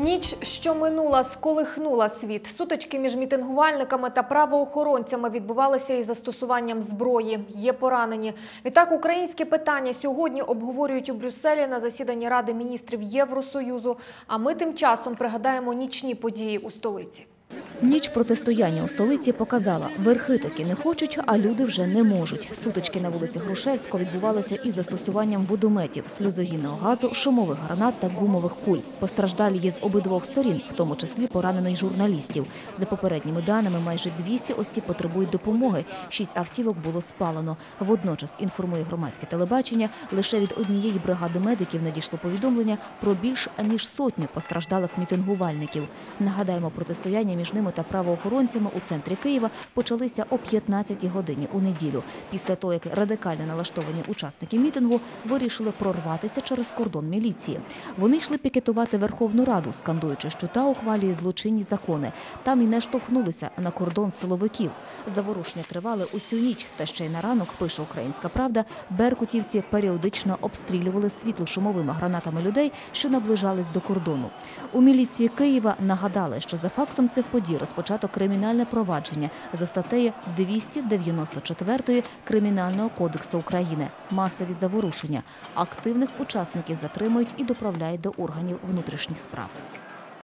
Ніч, що минула, сколихнула світ. Сутички між мітингувальниками та правоохоронцями відбувалися із застосуванням зброї. Є поранені. Відтак, українське питання сьогодні обговорюють у Брюсселі на засіданні Ради міністрів Євросоюзу. А ми тим часом пригадаємо нічні події у столиці. Ніч протистояння у столиці показала, верхи таки не хочуть, а люди вже не можуть. Сутички на вулиці Грушевського відбувалися із застосуванням водометів, сльозогінного газу, шумових гранат та гумових куль. Постраждалі є з обидвох сторін, в тому числі поранених журналістів. За попередніми даними, майже 200 осіб потребують допомоги. Шість автівок було спалено. Водночас інформує громадське телебачення. Лише від однієї бригади медиків надійшло повідомлення про більш ніж сотню постраждалих мітингувальників. Нагадаємо, протистояння між ними та правоохоронцями у центрі Києва почалися о 15-й годині у неділю, після того, як радикально налаштовані учасники мітингу вирішили прорватися через кордон міліції. Вони йшли пікетувати Верховну Раду, скандуючи, що та ухвалює злочинні закони. Там і не штовхнулися на кордон силовиків. Заворушення тривали усю ніч, та ще й на ранок, пише Українська Правда, беркутівці періодично обстрілювали світло-шумовими гранатами людей, що наближались до кордону. У міліції Києва нагадали, що за фактом цих подій розпочато кримінальне провадження за статтею 294 Кримінального кодексу України. Масові заворушення. Активних учасників затримують і доправляють до органів внутрішніх справ.